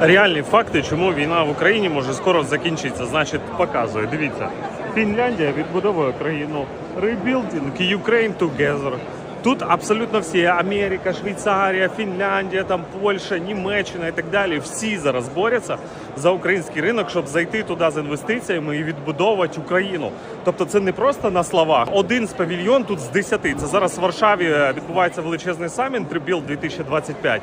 реальні факти, чому війна в Україні може скоро закінчитися. Значить, показує. Дивіться, Фінляндія відбудовує країну Rebuilding Ukraine Together. Тут абсолютно всі Америка, Швейцарія, Фінляндія, там Польща, Німеччина і так далі. Всі зараз борються за український ринок, щоб зайти туди з інвестиціями і відбудовувати Україну. Тобто, це не просто на словах. Один з павільйон тут з десяти. Це зараз в Варшаві відбувається величезний саміт Rebuild 2025.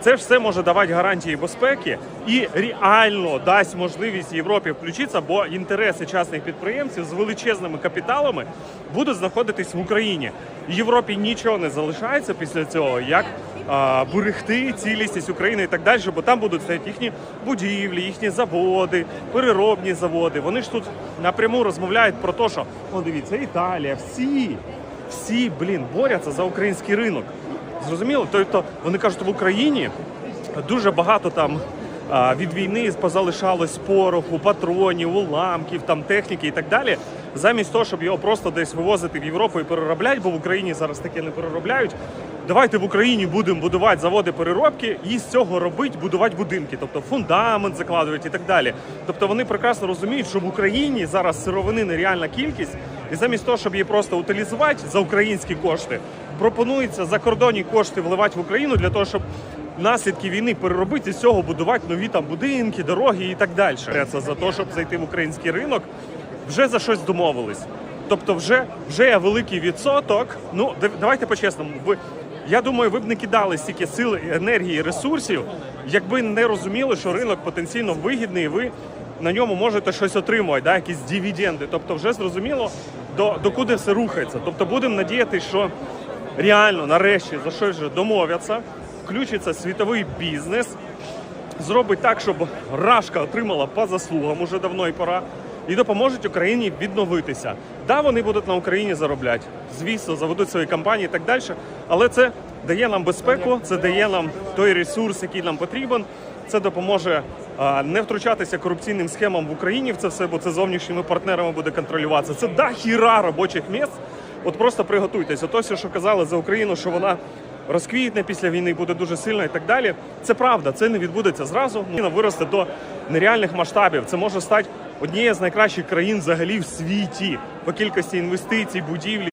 Це ж все може давати гарантії безпеки і реально дасть можливість Європі включитися, бо інтереси частних підприємців з величезними капіталами будуть знаходитись в Україні. Європі нічого не залишається після цього, як а, берегти цілісність України і так далі, бо там будуть стояти їхні будівлі, їхні заводи, переробні заводи. Вони ж тут напряму розмовляють про те, що о, дивіться, Італія, всі, всі, блін, борються за український ринок. Зрозуміло? Тобто вони кажуть, в Україні дуже багато там від війни позалишалось пороху, патронів, уламків, там техніки і так далі. Замість того, щоб його просто десь вивозити в Європу і переробляти, бо в Україні зараз таке не переробляють. Давайте в Україні будемо будувати заводи переробки і з цього робити, будувати будинки, тобто фундамент закладувати і так далі. Тобто вони прекрасно розуміють, що в Україні зараз сировини нереальна кількість, і замість того, щоб її просто утилізувати за українські кошти, пропонується закордонні кошти вливати в Україну для того, щоб наслідки війни переробити з цього будувати нові там будинки, дороги і так далі. Це за те, щоб зайти в український ринок, вже за щось домовились. Тобто, вже вже є великий відсоток. Ну давайте по-чесному. Ви я думаю, ви б не кидали стільки сили, енергії, ресурсів, якби не розуміли, що ринок потенційно вигідний, і ви на ньому можете щось отримувати, да, якісь дивіденди. Тобто, вже зрозуміло, до, до куди все рухається. Тобто, будемо надіятися, що реально нарешті за щось вже домовляться, включиться світовий бізнес, зробить так, щоб Рашка отримала по заслугам уже давно і пора. І допоможуть Україні відновитися. Да, вони будуть на Україні заробляти. Звісно, заведуть свої компанії і так далі. Але це дає нам безпеку, це дає нам той ресурс, який нам потрібен. Це допоможе не втручатися корупційним схемам в Україні в це все, бо це зовнішніми партнерами буде контролюватися. Це да хіра робочих місць. От просто приготуйтесь. Ото все, що казали за Україну, що вона розквітне після війни, буде дуже сильно і так далі. Це правда, це не відбудеться зразу. Україна виросте до нереальних масштабів. Це може стати однією з найкращих країн взагалі в світі по кількості інвестицій, будівлі.